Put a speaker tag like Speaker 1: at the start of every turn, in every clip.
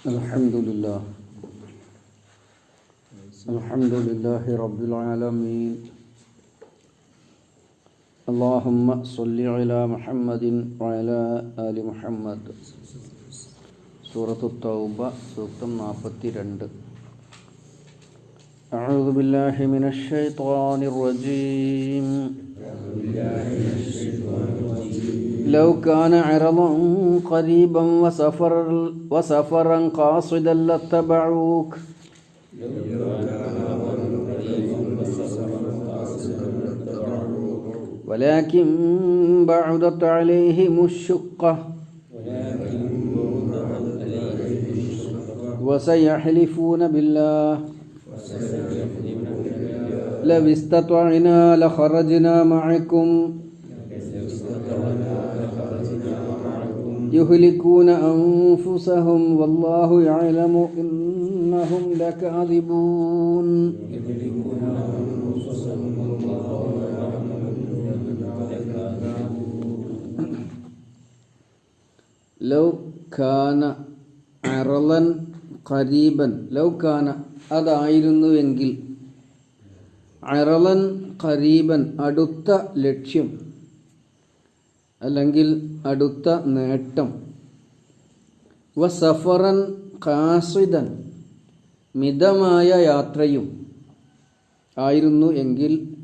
Speaker 1: الحمد لله. الحمد لله رب العالمين. اللهم صل على محمد وعلى آل محمد. سورة التوبة سورة نافتي رند أعوذ بالله من الشيطان الرجيم لو كان عرضا قريبا وسفر وسفرا قاصدا لاتبعوك. ولكن بعدت عليهم الشقة. وسيحلفون بالله. لو استطعنا لخرجنا معكم. يهلكون أنفسهم والله يعلم إنهم لكاذبون love ഖാന അറലൻ ഖരീബൻ love ഖാന അതായിരുന്നുവെങ്കിൽ അറലൻ ഖരീബൻ അടുത്ത ലക്ഷ്യം അല്ലെങ്കിൽ അടുത്ത നേട്ടം. വ സഫറൻ കാസിദൻ മിതമായ യാത്രയും ആയിരുന്നു എങ്കിൽ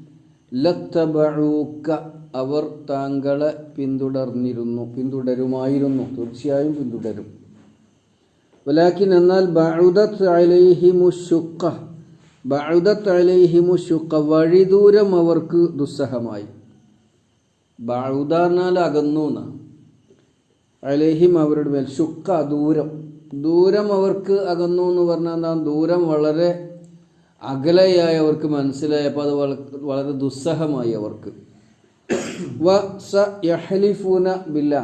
Speaker 1: ലത്തബഴൂക്ക അവർ താങ്കളെ പിന്തുടർന്നിരുന്നു പിന്തുടരുമായിരുന്നു തീർച്ചയായും പിന്തുടരും. വലാക്കിൻ എന്നാൽ ബഴുദത്ത് അലൈഹിമുഷുക്ക ബഴുദത്ത് അലൈഹിമുഷുക്ക വഴിദൂരം അവർക്ക് ദുസ്സഹമായി. ബഴുദ എന്നാൽ അകന്നു എന്നാണ് അലഹിം അവരുടെ മേൽ ശുക്ക ദൂരം. ദൂരം അവർക്ക് അകന്നു എന്ന് പറഞ്ഞാൽ എന്താ? ദൂരം വളരെ അകലയായി അവർക്ക് മനസ്സിലായപ്പോൾ അത് വളരെ ദുസ്സഹമായി അവർക്ക് വ സ യഹലിഫൂന ബില്ല.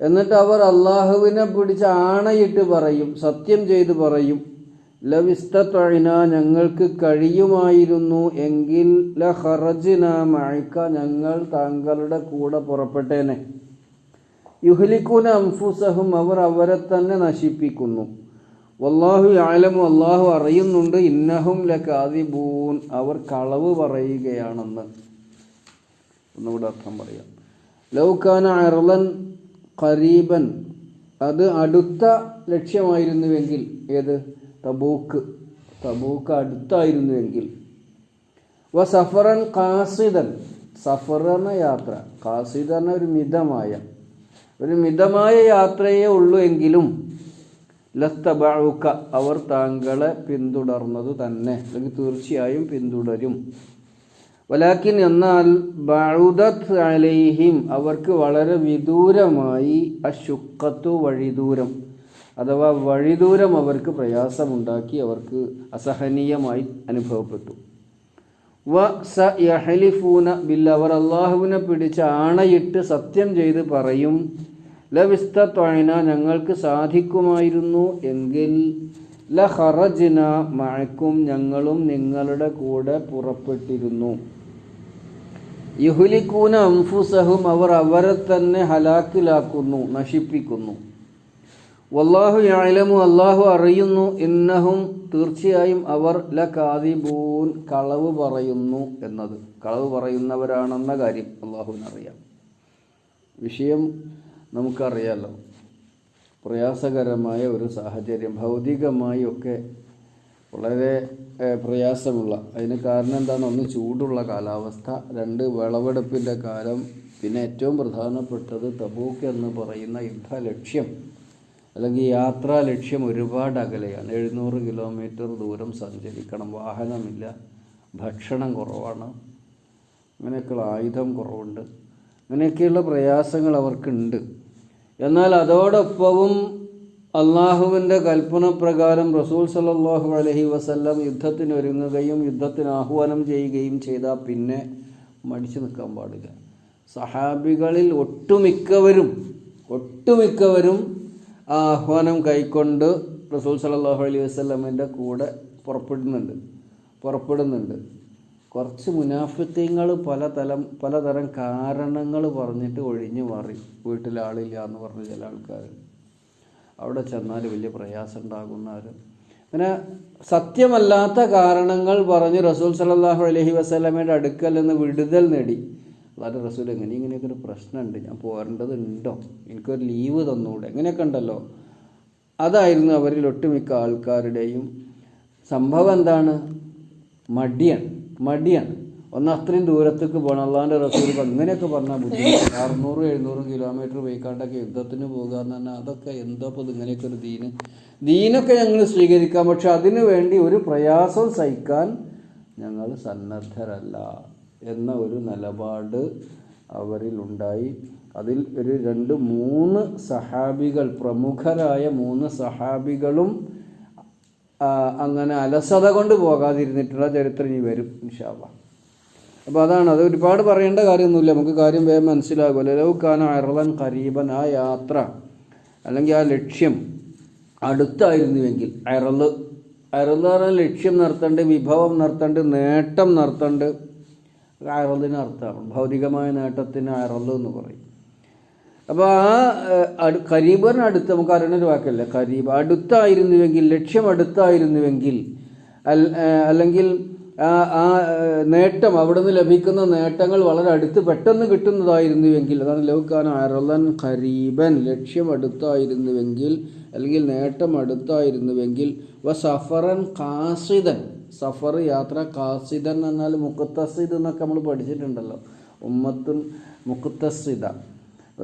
Speaker 1: എന്നിട്ട് അവർ അള്ളാഹുവിനെ പിടിച്ച് ആണയിട്ട് പറയും സത്യം ചെയ്ത് പറയും. ലവിസ്തത്വഴിന ഞങ്ങൾക്ക് കഴിയുമായിരുന്നു എങ്കിൽ ല ഹറജിന മഴക്ക ഞങ്ങൾ താങ്കളുടെ കൂടെ പുറപ്പെട്ടേനെ. യുഹലിക്കൂന അംഫുസഹും അവർ അവരെ തന്നെ നശിപ്പിക്കുന്നു. വല്ലാഹു ആലമു അള്ളാഹു അറിയുന്നുണ്ട് ഇന്നഹും ല കാതിബൂൻ അവർ കളവ് പറയുകയാണെന്ന്. ഒന്നുകൂടെ അർത്ഥം പറയാം. ലൗക്കാന അർലൻ ഖരീബൻ അത് അടുത്ത ലക്ഷ്യമായിരുന്നുവെങ്കിൽ ഏത്? തബൂക്ക്. തബൂക്ക് അടുത്തായിരുന്നുവെങ്കിൽ. വ സഫറൻ കാസിദൻ സഫർ എന്ന യാത്ര. കാസിദ് എന്ന ഒരു മിതമായ. ഒരു മിതമായ യാത്രയേ ഉള്ളൂ എങ്കിലും ലസ്തബഴുക്ക അവർ താങ്കളെ പിന്തുടർന്നത് തന്നെ. അല്ലെങ്കിൽ തീർച്ചയായും പിന്തുടരും. വലാക്കിൻ എന്നാൽ ബഴുദത്ത് അലൈഹിം. അവർക്ക് വളരെ വിദൂരമായി അശുക്കത്തു വഴിദൂരം. അഥവാ വഴിദൂരം അവർക്ക് പ്രയാസമുണ്ടാക്കി അവർക്ക് അസഹനീയമായി അനുഭവപ്പെട്ടു. വ സ യഹലിഫൂന ബില്ല അവർ അള്ളാഹുവിനെ പിടിച്ച് ആണയിട്ട് സത്യം ചെയ്ത് പറയും ലവിസ്തത്വന ഞങ്ങൾക്ക് സാധിക്കുമായിരുന്നു എങ്കിൽ ല ഹറജിന മഴക്കും ഞങ്ങളും നിങ്ങളുടെ കൂടെ പുറപ്പെട്ടിരുന്നു. യുഹുലിക്കൂന അംഫുസഹും അവർ അവരെ തന്നെ ഹലാക്കിലാക്കുന്നു നശിപ്പിക്കുന്നു. വല്ലാഹു യാലമു അള്ളാഹു അറിയുന്നു. ഇന്നഹും തീർച്ചയായും അവർ ല കാതിബൂൻ കളവ് പറയുന്നു എന്നത്. കളവ് പറയുന്നവരാണെന്ന കാര്യം അള്ളാഹുവിനറിയാം വിഷയം നമുക്കറിയാലോ. പ്രയാസകരമായ ഒരു സാഹചര്യം ഭൗതികമായി ഒക്കെ വളരെ പ്രയാസമുള്ള അതിന് കാരണം എന്താണ്? ഒന്ന് ചൂടുള്ള കാലാവസ്ഥ രണ്ട് വിളവെടുപ്പിന്റെ കാലം പിന്നെ ഏറ്റവും പ്രധാനപ്പെട്ടത് തബൂക്ക് എന്ന് പറയുന്ന യുദ്ധ ലക്ഷ്യം അല്ലെങ്കിൽ യാത്രാ ലക്ഷ്യം ഒരുപാട് അകലെയാണ്. എഴുന്നൂറ് കിലോമീറ്റർ ദൂരം സഞ്ചരിക്കണം. വാഹനമില്ല. ഭക്ഷണം കുറവാണ്. അങ്ങനെയൊക്കെയുള്ള ആയുധം കുറവുണ്ട്. അങ്ങനെയൊക്കെയുള്ള പ്രയാസങ്ങൾ അവർക്കുണ്ട്. എന്നാൽ അതോടൊപ്പവും അള്ളാഹുവിന്റെ കൽപ്പന പ്രകാരം റസൂൽ സല്ലാഹു അലഹി വസല്ലം യുദ്ധത്തിന് ഒരുങ്ങുകയും യുദ്ധത്തിന് ആഹ്വാനം ചെയ്യുകയും ചെയ്താൽ പിന്നെ മടിച്ചു നിൽക്കാൻ പാടില്ല. സഹാബികളിൽ ഒട്ടുമിക്കവരും ഒട്ടുമിക്കവരും ആഹ്വാനം കൈക്കൊണ്ട് റസൂൽ സലാഹു അലൈഹി വസ്ലമിന്റെ കൂടെ പുറപ്പെടുന്നുണ്ട്. പുറപ്പെടുന്നുണ്ട്. കുറച്ച് മുനാഫിത്യങ്ങൾ പലതരം പലതരം കാരണങ്ങൾ പറഞ്ഞിട്ട് ഒഴിഞ്ഞു മാറി. വീട്ടിൽ ആളില്ല എന്ന് പറഞ്ഞ ചില ആൾക്കാർ. അവിടെ ചെന്നാൽ വലിയ പ്രയാസം ഉണ്ടാകുന്നവർ അങ്ങനെ സത്യമല്ലാത്ത കാരണങ്ങൾ പറഞ്ഞ് റസൂൽ സല്ലല്ലാഹു അലഹി വസ്ലമയുടെ അടുക്കൽ നിന്ന് വിടുതൽ നേടി. അല്ലാതെ റസൂൽ എങ്ങനെ ഇങ്ങനെയൊക്കെ ഒരു പ്രശ്നമുണ്ട്. ഞാൻ പോരേണ്ടതുണ്ടോ? എനിക്കൊരു ലീവ് തന്നൂടെ? ഇങ്ങനെയൊക്കെ ഉണ്ടല്ലോ. അതായിരുന്നു അവരിൽ ഒട്ടുമിക്ക ആൾക്കാരുടെയും സംഭവം എന്താണ്? മടിയാണ്. മടിയാണ്. ഒന്ന് അത്രയും ദൂരത്തേക്ക് പോകണം. അള്ളാന്റെ റസൂൽ അങ്ങനെയൊക്കെ പറഞ്ഞാൽ ബുദ്ധിമുട്ട്. അറുന്നൂറ് എഴുന്നൂറ് കിലോമീറ്റർ പോയിക്കാണ്ടൊക്കെ യുദ്ധത്തിന് പോകുക എന്ന് പറഞ്ഞാൽ അതൊക്കെ എന്തോ ഇപ്പോൾ ഇങ്ങനെയൊക്കെ ഒരു ദീന്. ദീനൊക്കെ ഞങ്ങൾ സ്വീകരിക്കാം. പക്ഷെ അതിനു വേണ്ടി ഒരു പ്രയാസം സഹിക്കാൻ ഞങ്ങൾ സന്നദ്ധരല്ല. എന്ന ഒരു നിലപാട് അവരിലുണ്ടായി അതിൽ ഒരു രണ്ട് മൂന്ന് സഹാബികൾ പ്രമുഖരായ മൂന്ന് സഹാബികളും അങ്ങനെ അലസത കൊണ്ട് പോകാതിരുന്നിട്ടുള്ള ചരിത്രം ഇനി വരും ഇൻഷാല്ല അപ്പോൾ അതാണ്. അത് ഒരുപാട് പറയേണ്ട കാര്യമൊന്നുമില്ല. നമുക്ക് കാര്യം വേഗം മനസ്സിലാകുമല്ലോ ലൗക്കാന അറളൻ കരീബൻ ആ യാത്ര അല്ലെങ്കിൽ ആ ലക്ഷ്യം അടുത്തായിരുന്നുവെങ്കിൽ അറൾ. അറൾ പറഞ്ഞാൽ ലക്ഷ്യം നിർത്തണ്ട് വിഭവം നിർത്തണ്ട് നേട്ടം നിർത്തണ്ട് അറളിന് അർത്ഥമാണ് ഭൗതികമായ നേട്ടത്തിന് അയറൽ എന്ന് പറയും. അപ്പോൾ ആ കരീബറിന് അടുത്ത് നമുക്ക് അറിയണ ഒരു വാക്കല്ലേ? കരീബ് അടുത്തായിരുന്നുവെങ്കിൽ ലക്ഷ്യം അടുത്തായിരുന്നുവെങ്കിൽ അല്ലെങ്കിൽ ആ ആ അവിടെ നിന്ന് ലഭിക്കുന്ന നേട്ടങ്ങൾ വളരെ അടുത്ത് പെട്ടെന്ന് കിട്ടുന്നതായിരുന്നുവെങ്കിൽ അതാണ് ലൗക്കാന അറലൻ ഖരീബൻ ലക്ഷ്യം അടുത്തായിരുന്നുവെങ്കിൽ അല്ലെങ്കിൽ നേട്ടം അടുത്തായിരുന്നുവെങ്കിൽ വ സഫറൻ കാസിദൻ സഫർ യാത്ര കാസിദൻ എന്നാൽ മുക്കത്തസിദ് എന്നൊക്കെ നമ്മൾ പഠിച്ചിട്ടുണ്ടല്ലോ. ഉമ്മത്തുൽ മുക്കത്തസിദ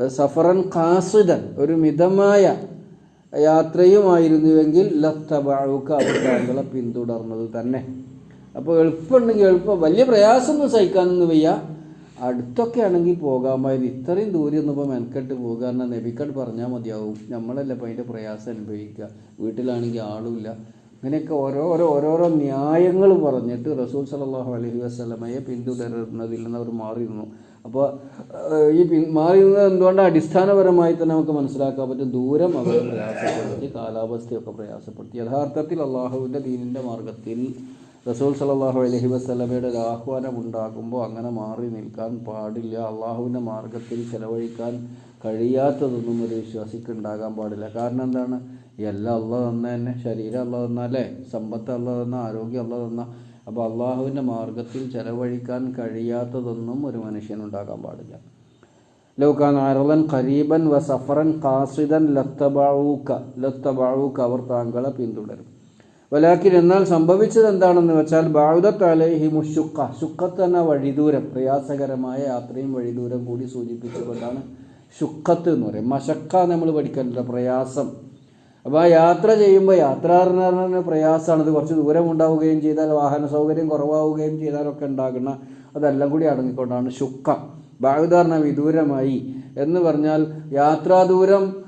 Speaker 1: സഫറൻ കാസിദൻ ഒരു മിതമായ യാത്രയുമായിരുന്നുവെങ്കിൽ ലത്തബാഴുക്ക് അവർ താങ്കളെ പിന്തുടർന്നത് തന്നെ. അപ്പോൾ എളുപ്പമുണ്ടെങ്കിൽ എളുപ്പം. വലിയ പ്രയാസമൊന്നും സഹിക്കാനൊന്നും വയ്യ. അടുത്തൊക്കെ ആണെങ്കിൽ പോകാമായിരുന്നു ഇത്രയും ദൂരം ഒന്നും ഇപ്പോൾ മെനക്കെട്ട് പോകുക എന്നാൽ നബിക്കട്ട് പറഞ്ഞാൽ മതിയാവും. നമ്മളല്ല അപ്പോൾ അതിന്റെ പ്രയാസം അനുഭവിക്കുക. വീട്ടിലാണെങ്കിൽ ആളുമില്ല. അങ്ങനെയൊക്കെ ഓരോരോ ഓരോരോ ന്യായങ്ങൾ പറഞ്ഞിട്ട് റസൂൽ സല്ലല്ലാഹു അലഹി വസ്ലമയെ പിന്തുടരുന്നതിൽ നിന്ന് അവർ മാറിയിരുന്നു. അപ്പോൾ ഈ പിൻ മാറി നിന്നത് എന്തുകൊണ്ടാണ് അടിസ്ഥാനപരമായി തന്നെ നമുക്ക് മനസ്സിലാക്കാൻ പറ്റും ദൂരം അവർ പ്രയാസപ്പെടുത്തി കാലാവസ്ഥയൊക്കെ പ്രയാസപ്പെടുത്തി. യഥാർത്ഥത്തിൽ അള്ളാഹുവിന്റെ ദീനിന്റെ മാർഗത്തിൽ റസൂൽ സല്ലല്ലാഹു അലഹി വസ്ലമയുടെ ഒരു ആഹ്വാനം ഉണ്ടാകുമ്പോൾ അങ്ങനെ മാറി നിൽക്കാൻ പാടില്ല. അള്ളാഹുവിന്റെ മാർഗത്തിൽ ചെലവഴിക്കാൻ കഴിയാത്തതൊന്നും ഒരു വിശ്വാസിക്ക് ഉണ്ടാകാൻ പാടില്ല. കാരണം എന്താണ്? എല്ലാം അള്ള തന്ന തന്നെ. ശരീരം അള്ള തന്നല്ലേ സമ്പത്ത് അള്ള തന്ന ആരോഗ്യം അള്ള തന്ന. അപ്പോൾ അള്ളാഹുവിന്റെ മാർഗത്തിൽ ചെലവഴിക്കാൻ കഴിയാത്തതൊന്നും ഒരു മനുഷ്യനുണ്ടാകാൻ പാടില്ല. ലോകാൻ അറലൻ ഖരീബൻ വ സഫറൻ ഖാസിദൻ ലത്തബാവൂക്ക ലത്തബാവൂക്ക അവർ താങ്കളെ പിന്തുടരും. വലാക്കിൻ എന്നാൽ സംഭവിച്ചത് എന്താണെന്ന് വെച്ചാൽ ബാവുദത്ത് അലൈഹി മുഷുക്ക ശുക്കത്ത് എന്ന വഴിദൂരം പ്രയാസകരമായ യാത്രയും വഴിദൂരം കൂടി സൂചിപ്പിച്ചുകൊണ്ടാണ് ശുക്കത്ത് എന്ന് പറയും മശക്ക നമ്മൾ പഠിക്കാനില്ല പ്രയാസം. അപ്പോൾ ആ യാത്ര ചെയ്യുമ്പോൾ യാത്ര എന്ന് പറഞ്ഞാൽ പ്രയാസമാണ് ഇത് കുറച്ച് ദൂരം ഉണ്ടാവുകയും ചെയ്താൽ വാഹന സൗകര്യം കുറവാവുകയും ചെയ്താലൊക്കെ ഉണ്ടാകുന്ന അതെല്ലാം കൂടി അടങ്ങിക്കൊണ്ടാണ് ശുക്ക. ബാഹുദാരണ വിദൂരമായി എന്ന് പറഞ്ഞാൽ യാത്രാദൂരം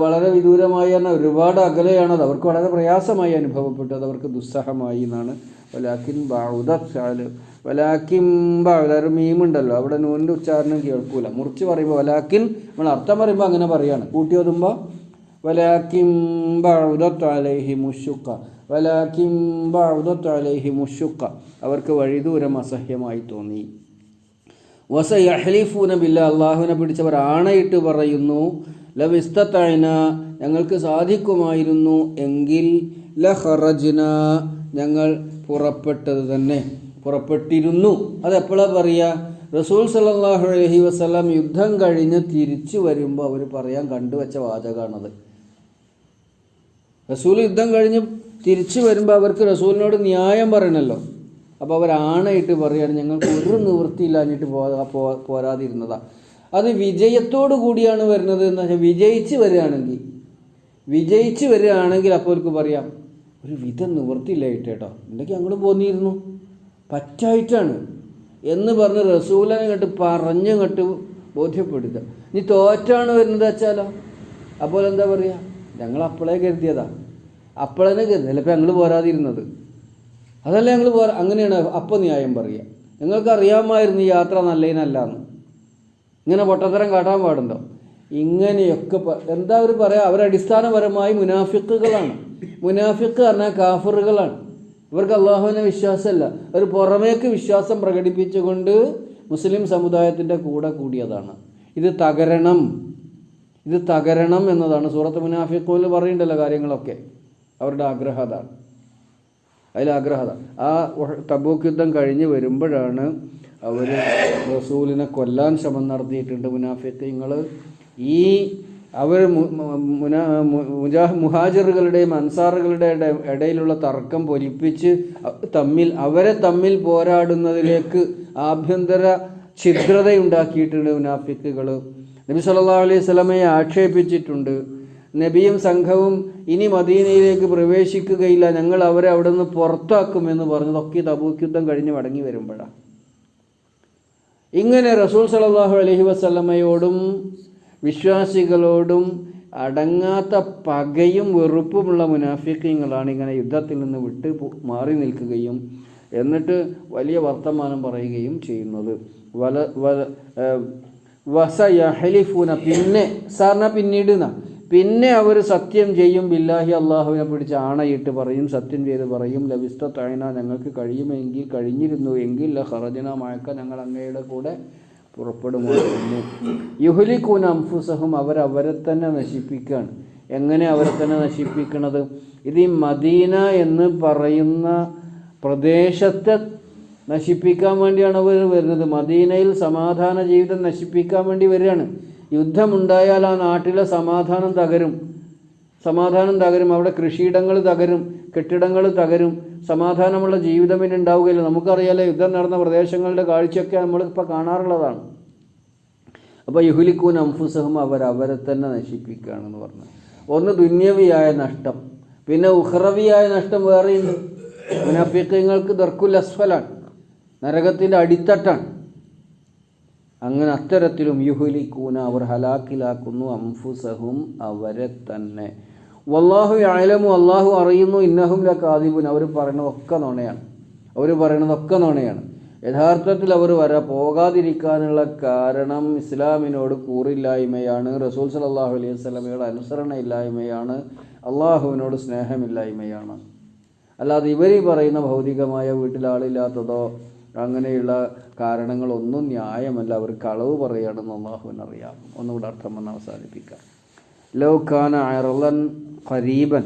Speaker 1: വളരെ വിദൂരമായി തന്നെ ഒരുപാട് അകലെയാണ്. അത് അവർക്ക് വളരെ പ്രയാസമായി അനുഭവപ്പെട്ടു. അത് അവർക്ക് ദുസ്സഹമായി എന്നാണ്. വലാക്കിൻ ബാവുദാൽ വലാക്കിൻ ബാവുദ ഒരു മീമുണ്ടല്ലോ. അവിടെ നൂലിന്റെ ഉച്ചാരണം കേൾക്കൂല. മുറിച്ച് പറയുമ്പോൾ വലാക്കിൻ നമ്മൾ അർത്ഥം പറയുമ്പോൾ അങ്ങനെ പറയാണ്. കൂട്ടി ഓതുമ്പോൾ വലാക്കിൻ عليهم മുഷുക്ക വലാക്കിൻ ബഅദത്ത് അലൈഹി മുഷുക്ക അവർക്ക് വഴിദൂരം അസഹ്യമായി തോന്നി. വസയഹ്ലിഫൂന ബില്ല അള്ളാഹുവിനെ പിടിച്ചവർ ആണയിട്ട് പറയുന്നു ലവിസ്തത്തൈന ഞങ്ങൾക്ക് സാധിക്കുമായിരുന്നു എങ്കിൽ ലഹറജ്ന ഞങ്ങൾ പുറപ്പെട്ടത് തന്നെ പുറപ്പെട്ടിരുന്നു. അതെപ്പോഴാണ് പറയുക റസൂൽ സല്ലല്ലാഹു അലൈഹി വസല്ലം യുദ്ധം കഴിഞ്ഞ് തിരിച്ചു വരുമ്പോൾ അവർ പറയാൻ കണ്ടുവച്ച വാചകമാണത് റസൂൽ യുദ്ധം കഴിഞ്ഞ് തിരിച്ചു വരുമ്പോൾ അവർക്ക് റസൂലിനോട് ന്യായം പറയണല്ലോ. അപ്പോൾ അവർ ആണയിട്ട് പറയുകയാണ് ഞങ്ങൾക്ക് ഒരു നിവൃത്തിയില്ലാഞ്ഞിട്ട് പോരാ പോ- പോരാതിരുന്നതാ. അത് വിജയത്തോടു കൂടിയാണ് വരുന്നത് എന്ന് വെച്ചാൽ വിജയിച്ച് വരികയാണെങ്കിൽ വിജയിച്ച് വരികയാണെങ്കിൽ അപ്പോൾ അവർക്ക് പറയാം ഒരു വിധം നിവൃത്തിയില്ലായിട്ട് കേട്ടോ. എന്തൊക്കെ ഞങ്ങൾ പോന്നിരുന്നു? പറ്റായിട്ടാണ്. എന്ന് പറഞ്ഞ് റസൂലനെ കണ്ട് പറഞ്ഞു കണ്ട് ബോധ്യപ്പെടുത്തുക. നീ തോറ്റാണ് വരുന്നത് വെച്ചാലോ അപ്പോൾ എന്താ പറയുക ഞങ്ങൾ അപ്പോളേ കരുതിയതാ. അപ്പോഴേ കരുതി. ചിലപ്പോൾ ഞങ്ങൾ പോരാതിരുന്നത്. അതല്ല ഞങ്ങൾ പോരാ അങ്ങനെയാണ് അപ്പം ന്യായം പറയുക. നിങ്ങൾക്ക് അറിയാമായിരുന്നു ഈ യാത്ര നല്ലതിനല്ലാന്ന് ഇങ്ങനെ പൊട്ടത്തരം കാട്ടാൻ പാടുണ്ടോ? ഇങ്ങനെയൊക്കെ എന്താ അവർ പറയാ? അവരടിസ്ഥാനപരമായി മുനാഫിക്കുകളാണ് മുനാഫിക്ക് പറഞ്ഞാൽ കാഫറുകളാണ്. ഇവർക്ക് അള്ളാഹുവിനെ വിശ്വാസമല്ല. അവർ പുറമേക്ക് വിശ്വാസം പ്രകടിപ്പിച്ചുകൊണ്ട് മുസ്ലിം സമുദായത്തിന്റെ കൂടെ കൂടിയതാണ്. ഇത് തകരണം. ഇത് തകരണം എന്നതാണ്. സൂറത്ത് മുനാഫിക്കോൽ പറയണ്ടല്ലോ കാര്യങ്ങളൊക്കെ. അവരുടെ ആഗ്രഹം അതിൽ ആഗ്രഹത ആ തബൂക്ക് യുദ്ധം കഴിഞ്ഞ് വരുമ്പോഴാണ് അവർ റസൂലിനെ കൊല്ലാൻ ശ്രമം നടത്തിയിട്ടുണ്ട് മുനാഫിക്കങ്ങൾ ഈ അവർ മുജാഹ് മുഹാജിറുകളുടെയും അൻസാറുകളുടെ ഇടയിലുള്ള തർക്കം പൊലിപ്പിച്ച് തമ്മിൽ അവരെ തമ്മിൽ പോരാടുന്നതിലേക്ക് ആഭ്യന്തര ഛിദ്രതയുണ്ടാക്കിയിട്ടുണ്ട് മുനാഫിക്കുകൾ നബി സല്ലാ അലൈഹി സ്വലമയെ ആക്ഷേപിച്ചിട്ടുണ്ട്. നബിയും സംഘവും ഇനി മദീനയിലേക്ക് പ്രവേശിക്കുകയില്ല. ഞങ്ങൾ അവരെ അവിടെ നിന്ന് പുറത്താക്കുമെന്ന് പറഞ്ഞതൊക്കെ ഈ തബൂക്ക് യുദ്ധം കഴിഞ്ഞ് മടങ്ങി വരുമ്പോഴാണ് ഇങ്ങനെ റസൂൽ സല്ലല്ലാഹു അലഹി വസ്ലമയോടും വിശ്വാസികളോടും അടങ്ങാത്ത പകയും വെറുപ്പുമുള്ള മുനാഫിക്കങ്ങളാണ് ഇങ്ങനെ യുദ്ധത്തിൽ നിന്ന് വിട്ട് മാറി നിൽക്കുകയും എന്നിട്ട് വലിയ വർത്തമാനം പറയുകയും ചെയ്യുന്നത്. വല വല വസ യഹലിഫൂന പിന്നെ സാറിന പിന്നീട് ന്നാ. പിന്നെ അവർ സത്യം ചെയ്യും ബില്ലാഹി അള്ളാഹുവിനെ പിടിച്ച് ആണയിട്ട് പറയും സത്യം ചെയ്ത് പറയും ലവിസ്ത തായന ഞങ്ങൾക്ക് കഴിയുമെങ്കിൽ കഴിഞ്ഞിരുന്നു എങ്കിൽ ഹറജന മഴക്ക ഞങ്ങൾ അങ്ങയുടെ കൂടെ പുറപ്പെടുമായിരുന്നു. യുഹലിക്കൂൻ അംഫുസഹും അവരവരെ അവരെ തന്നെ നശിപ്പിക്കുകയാണ് എങ്ങനെ അവരെ തന്നെ നശിപ്പിക്കണത്? ഇത് ഈ മദീന എന്ന് പറയുന്ന പ്രദേശത്തെ നശിപ്പിക്കാൻ വേണ്ടിയാണ് അവർ വരുന്നത്. മദീനയിൽ സമാധാന ജീവിതം നശിപ്പിക്കാൻ വേണ്ടി വരികയാണ്. യുദ്ധമുണ്ടായാൽ ആ നാട്ടിലെ സമാധാനം തകരും. സമാധാനം തകരും. അവിടെ കൃഷിയിടങ്ങൾ തകരും. കെട്ടിടങ്ങൾ തകരും. സമാധാനമുള്ള ജീവിതം പിന്നെ ഉണ്ടാവുകയില്ല. നമുക്കറിയാലോ യുദ്ധം നടന്ന പ്രദേശങ്ങളുടെ കാഴ്ചയൊക്കെ നമ്മളിപ്പോൾ കാണാറുള്ളതാണ്. അപ്പോൾ യുഹുലിക്കൂൻ അംഫുസഹും അവർ അവരെ തന്നെ നശിപ്പിക്കുകയാണെന്ന് പറഞ്ഞു. ഒന്ന് ദുന്യവിയായ നഷ്ടം. പിന്നെ ഉഹ്റവിയായ നഷ്ടം വേറെയുണ്ട്. മുനാഫിക്കങ്ങൾക്ക് ദർക്കുൽ അസ്ഫലാണ്. നരകത്തിന്റെ അടിത്തട്ടാണ്. അങ്ങനെ അത്തരത്തിലും യുഹുലിക്കൂന അവർ ഹലാക്കിലാക്കുന്നു അംഫുസഹും അവരെ തന്നെ. വല്ലാഹു ആയാലും അള്ളാഹു അറിയുന്നു ഇന്നഹും ല കാദിബുൻ അവർ പറയണതൊക്കെ നുണയാണ്. അവർ പറയണതൊക്കെ നുണയാണ്. യഥാർത്ഥത്തിൽ അവർ വര പോകാതിരിക്കാനുള്ള കാരണം ഇസ്ലാമിനോട് കൂറില്ലായ്മയാണ്. റസൂൽ സലാഹു അലൈഹി സ്വലമയുടെ അനുസരണ ഇല്ലായ്മയാണ്. അള്ളാഹുവിനോട് സ്നേഹമില്ലായ്മയാണ്. അല്ലാതെ ഇവർ പറയുന്ന ഭൗതികമായ വീട്ടിൽ ആളില്ലാത്തതോ അങ്ങനെയുള്ള കാരണങ്ങളൊന്നും ന്യായമല്ല. അവർ കളവ് പറയുകയാണെന്ന് അള്ളാഹുവിനറിയാം. ഒന്നുകൂടെ അർത്ഥം വന്ന് അവസാനിപ്പിക്കാം. ലൗഖാന അയർലൻ ഖരീബൻ.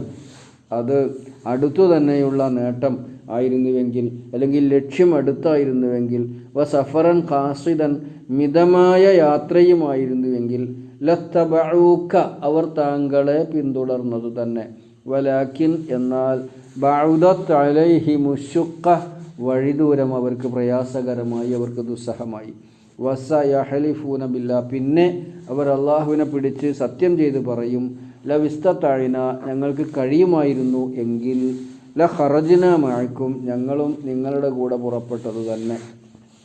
Speaker 1: അത് അടുത്തു തന്നെയുള്ള നേട്ടം ആയിരുന്നുവെങ്കിൽ അല്ലെങ്കിൽ ലക്ഷ്യം അടുത്തായിരുന്നുവെങ്കിൽ വ സഫറൻ കാസിദൻ മിതമായ യാത്രയുമായിരുന്നുവെങ്കിൽ ലത്തബഴൂക്ക അവർ താങ്കളെ പിന്തുടർന്നത് തന്നെ. വലാക്കിൻ എന്നാൽ ബൗദത്ത് അലൈഹി മുഷുക്ക വഴിദൂരം അവർക്ക് പ്രയാസകരമായി അവർക്ക് ദുസ്സഹമായി. വസ യഹലിഫൂന ബില്ല. പിന്നെ അവർ അള്ളാഹുവിനെ പിടിച്ച് സത്യം ചെയ്ത് പറയും ലവിസ്തത്താഴിന ഞങ്ങൾക്ക് കഴിയുമായിരുന്നു എങ്കിൽ ല ഹറജിന മഴക്കും ഞങ്ങളും നിങ്ങളുടെ കൂടെ പുറപ്പെട്ടത് തന്നെ.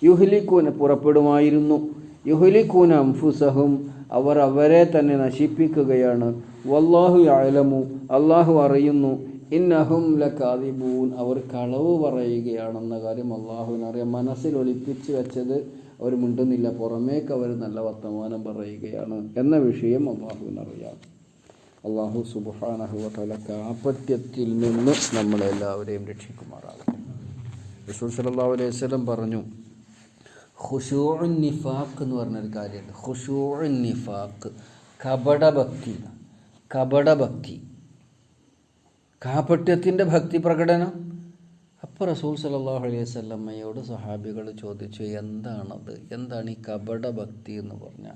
Speaker 1: യുഹ്ലിക്കൂന പുറപ്പെടുമായിരുന്നു. യുഹ്ലിക്കൂന അംഫുസഹും അവർ അവരെ തന്നെ നശിപ്പിക്കുകയാണ്. വല്ലാഹു അലമു അള്ളാഹു അറിയുന്നു ഇന്നഹും ലക്കാദിബൂൻ അവർ കളവ് പറയുകയാണെന്ന കാര്യം അള്ളാഹുവിനറിയാം. മനസ്സിൽ ഒളിപ്പിച്ച് വെച്ചത് അവർ മിണ്ടുന്നില്ല. പുറമേക്ക് അവർ നല്ല വർത്തമാനം പറയുകയാണ് എന്ന വിഷയം അള്ളാഹുവിനറിയാം. അള്ളാഹു സുബാനഹുല കാപ്പറ്റ്യത്തിൽ നിന്ന് നമ്മളെല്ലാവരെയും രക്ഷിക്കുമാറാകട്ടെ. റസൂൽ അലൈഹി വസല്ലം പറഞ്ഞു ഖുശൂഉൻ നിഫാഖ് എന്ന് പറഞ്ഞൊരു കാര്യമുണ്ട്. ഖുശൂഉൻ നിഫാഖ്. കപടഭക്തി കപടഭക്തി. കാപട്യത്തിന്റെ ഭക്തി പ്രകടനം. അപ്പോൾ റസൂൽ സലാഹു അലൈഹി സ്വല്ലമ്മയോട് സഹാബികൾ ചോദിച്ചു എന്താണത്? എന്താണ് ഈ കപട ഭക്തി എന്ന് പറഞ്ഞാൽ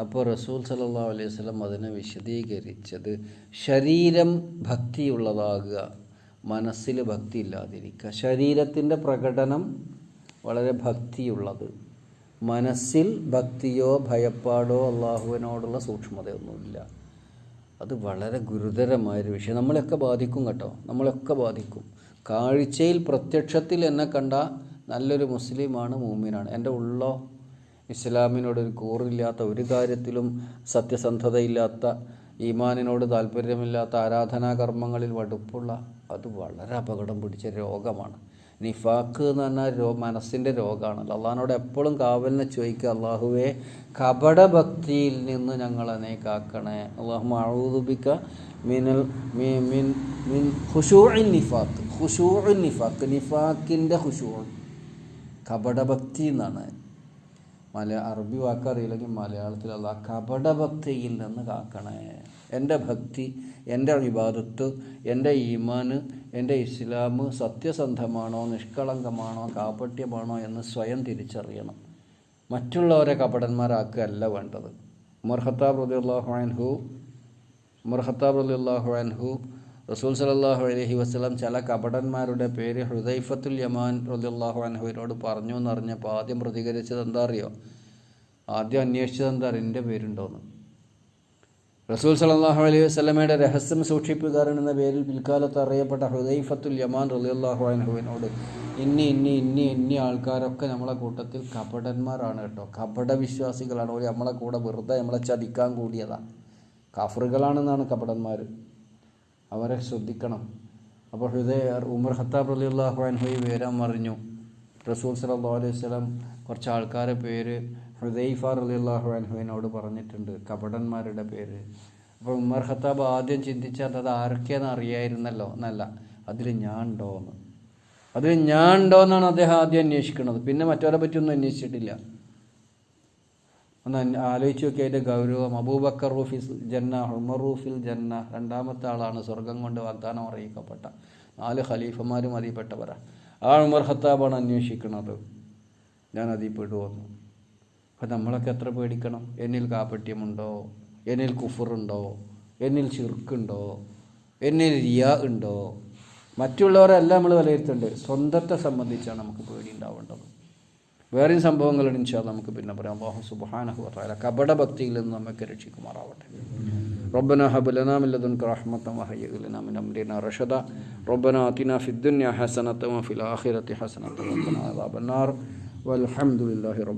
Speaker 1: അപ്പോൾ റസൂൽ സലാഹു അലൈഹി സ്വലം അതിനെ വിശദീകരിച്ചത് ശരീരം ഭക്തിയുള്ളതാകുക മനസ്സിൽ ഭക്തി ഇല്ലാതിരിക്കുക. ശരീരത്തിന്റെ പ്രകടനം വളരെ ഭക്തിയുള്ളത്. മനസ്സിൽ ഭക്തിയോ ഭയപ്പാടോ അള്ളാഹുവിനോടുള്ള സൂക്ഷ്മതയൊന്നുമില്ല. അത് വളരെ ഗുരുതരമായൊരു വിഷയം. നമ്മളെയൊക്കെ ബാധിക്കും കേട്ടോ. നമ്മളെയൊക്കെ ബാധിക്കും. കാഴ്ചയിൽ പ്രത്യക്ഷത്തിൽ എന്നെ കണ്ട നല്ലൊരു മുസ്ലിമാണ് മൂമിനാണ്. എന്റെ ഉള്ളോ ഇസ്ലാമിനോട് ഒരു കൂറില്ലാത്ത ഒരു കാര്യത്തിലും സത്യസന്ധതയില്ലാത്ത ഈമാനിനോട് താല്പര്യമില്ലാത്ത ആരാധനാ കർമ്മങ്ങളിൽ വടുപ്പുള്ള അത് വളരെ അപകടം പിടിച്ച രോഗമാണ്. നിഫാക്ക് എന്ന് പറഞ്ഞാൽ രോ മനസ്സിന്റെ രോഗമാണല്ലോ അള്ളഹാനോട് എപ്പോഴും കാവലിനെ ചോദിക്കുക അള്ളാഹുവെ കപടഭക്തിയിൽ നിന്ന് ഞങ്ങളെ നീ കാക്കണേ. അള്ളാഹു മഴൂതുബിക്ക മിനൽ മീൻ മിൻ ഹുഷൂഇൻ നിഫാക്ക് ഹുഷൂഇൻ നിഫാക്ക് നിഫാക്കിന്റെ ഹുഷൂൺ കപടഭക്തി എന്നാണ്. മല അറബി വാക്കറിയില്ലെങ്കിൽ മലയാളത്തിൽ അല്ല കപടഭക്തിയിൽ നിന്ന് കാക്കണേ. എന്റെ ഭക്തി എന്റെ വിവാദത്ത് എന്റെ ഈമാന് എന്റെ ഇസ്ലാം സത്യസന്ധമാണോ നിഷ്കളങ്കമാണോ കാപട്യമാണോ എന്ന് സ്വയം തിരിച്ചറിയണം. മറ്റുള്ളവരെ കപടന്മാരാക്കുകയല്ല വേണ്ടത്. ഉമർ ഖത്താബ് റളിയല്ലാഹു അൻഹു ഉമർ ഖത്താബ് അൻഹു റസൂൽ സല്ലല്ലാഹു അലഹി വസല്ലം ചില കപടന്മാരുടെ പേര് ഹുദൈഫത്തുൽ യമാൻ റളിയല്ലാഹു അനഹുവിനോട് പറഞ്ഞു എന്നറിഞ്ഞപ്പോൾ ആദ്യം പ്രതികരിച്ചത് എന്താ അറിയോ? ആദ്യം അന്വേഷിച്ചത് എന്താ എന്റെ പേരുണ്ടോന്ന്. റസൂൽ സല്ലല്ലാഹു അലൈഹി വസ്ലമയുടെ രഹസ്യം സൂക്ഷിപ്പുകാരൻ എന്ന പേരിൽ പിൽക്കാലത്ത് അറിയപ്പെട്ട ഹുദൈഫത്തുൽ യമാൻ റളിയല്ലാഹു അനഹുവിനോട് ഇന്നി ഇന്നി ഇന്നി ഇന്നി ആൾക്കാരൊക്കെ നമ്മളെ കൂട്ടത്തിൽ കപടന്മാരാണ് കേട്ടോ. കപട വിശ്വാസികളാണ് ഒരു നമ്മളെ കൂടെ വെറുതെ നമ്മളെ ചതിക്കാൻ കൂടിയതാണ് കഫറുകളാണെന്നാണ് കപടന്മാർ അവരെ ശ്രദ്ധിക്കണം. അപ്പോൾ ഹൃദയ ഉമർ ഖത്താബ് അലി അൻഹു ഈ വിവരം അറിഞ്ഞു. റസൂൽ സല്ലല്ലാഹു അലൈഹി വസല്ലം കുറച്ച് ആൾക്കാരെ പേര് ഹുദൈഫ റളിയല്ലാഹു ഹുവിനോട് പറഞ്ഞിട്ടുണ്ട്. കപടന്മാരുടെ പേര്. അപ്പോൾ ഉമർ ഖത്താബ് ആദ്യം ചിന്തിച്ചത് അത് ആരൊക്കെയെന്ന് അറിയായിരുന്നല്ലോ എന്നല്ല. അതിൽ ഞാൻ ഉണ്ടോ എന്ന്. അതിൽ ഞാൻ ഉണ്ടോ എന്നാണ് അദ്ദേഹം ആദ്യം അന്വേഷിക്കുന്നത്. പിന്നെ മറ്റവരെ പറ്റിയൊന്നും അന്വേഷിച്ചിട്ടില്ല. ഒന്ന് ആലോചിച്ച് നോക്കി അതിന്റെ ഗൗരവം. അബൂബക്കർ റൂഫിൽ ജന്ന ഉമർ റൂഫിൽ ജന്ന രണ്ടാമത്തെ ആളാണ് സ്വർഗം കൊണ്ട് വാഗ്ദാനം അറിയിക്കപ്പെട്ട. നാല് ഖലീഫമാരും അതിൽപ്പെട്ടവരാണ് ആ ഉമർ ഖത്താബാണ് അന്വേഷിക്കുന്നത്. ഞാൻ അതിൽ പെടുവന്നു അപ്പം നമ്മളൊക്കെ എത്ര പേടിക്കണം? എന്നിൽ കാപ്പട്യമുണ്ടോ എന്നിൽ കുഫറുണ്ടോ? എന്നിൽ ചിർക്കുണ്ടോ എന്നിൽ റിയ ഉണ്ടോ? മറ്റുള്ളവരെല്ലാം നമ്മൾ വിലയിരുത്തുന്നുണ്ട് സ്വന്തത്തെ സംബന്ധിച്ചാണ് നമുക്ക് പേടി ഉണ്ടാവേണ്ടത്. വേറെയും സംഭവങ്ങളുണ്ട് ഇൻഷാ അല്ലാ നമുക്ക് പിന്നെ പറയാം അള്ളാഹു സുബ്ഹാനഹു വതആല കപടഭക്തിയിൽ നിന്ന് നമ്മെ രക്ഷിക്കുമാറാവട്ടെ ربنا هب لنا من لدنك رحمة وهيئ لنا من أمرنا رشدا ربنا آتنا في الدنيا حسنة وفي الآخرة حسنة وقنا عذاب النار والحمد لله رب